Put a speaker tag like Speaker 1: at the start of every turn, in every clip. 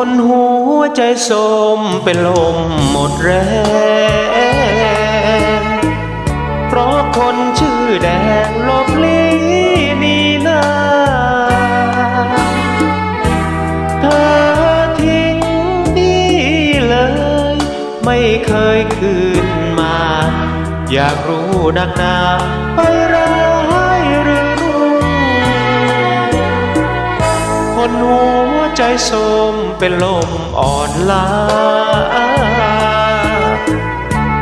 Speaker 1: คนหัวใจโสมเป็นลมหมดแรง เพราะคนชื่อแดงลบลี้หนีหน้าเธอทิ้งพี่เลย ไม่เคยคืนมา อยากรู้นักหนาไปร้ นหัวใจสมเป็นลมอ่อนล้า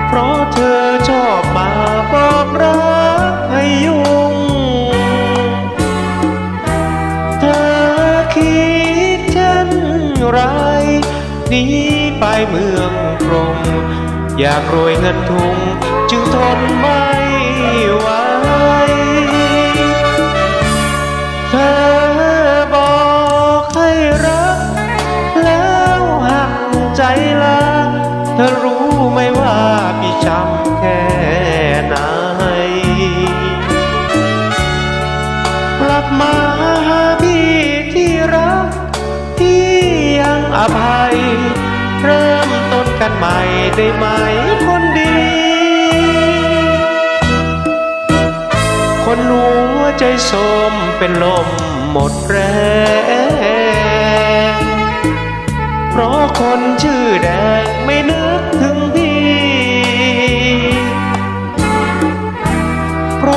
Speaker 1: เพราะเธอชอบมาบอกรักให้ยุ่ง เธอคิดเช่นไรหนีไปเมืองกรุงอยากรวยเงินทุงจึงทนไม่ไหว เธอรู้ไหมว่าพี่จำแค่ไหนกลับมาหาพี่ที่รักพี่ยังอภัย เริ่มต้นกันใหม่ได้ไหมคนดี คนหัวใจสมเป็นลมหมดแรง เพราะคนชื่อแดงไม่นึกถึงพี่ โปร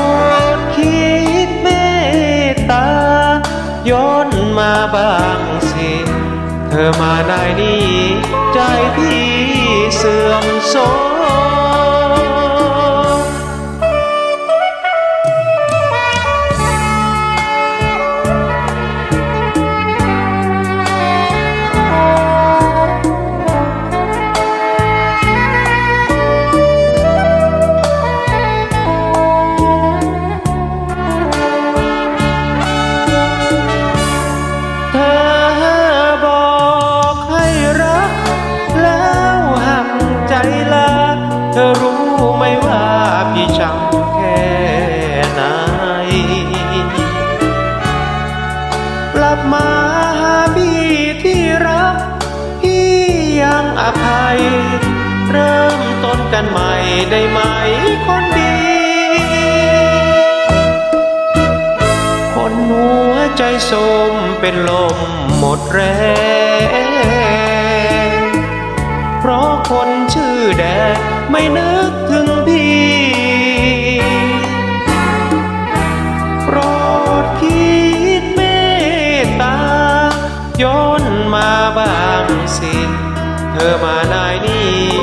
Speaker 1: ดคิดเมตตา ย้อนมาบ้างสิ เธอมาได้นี่ ใจพี่เสื่อมโทรม ภัย เริ่มต้นกันใหม่ได้ไหมคนดี คนหัวใจสมเป็นลมหมดแรง เพราะคนชื่อแดงไม่นึกถึงพี่โปรดคิดเมตตาย้อน เธอมาได้นี่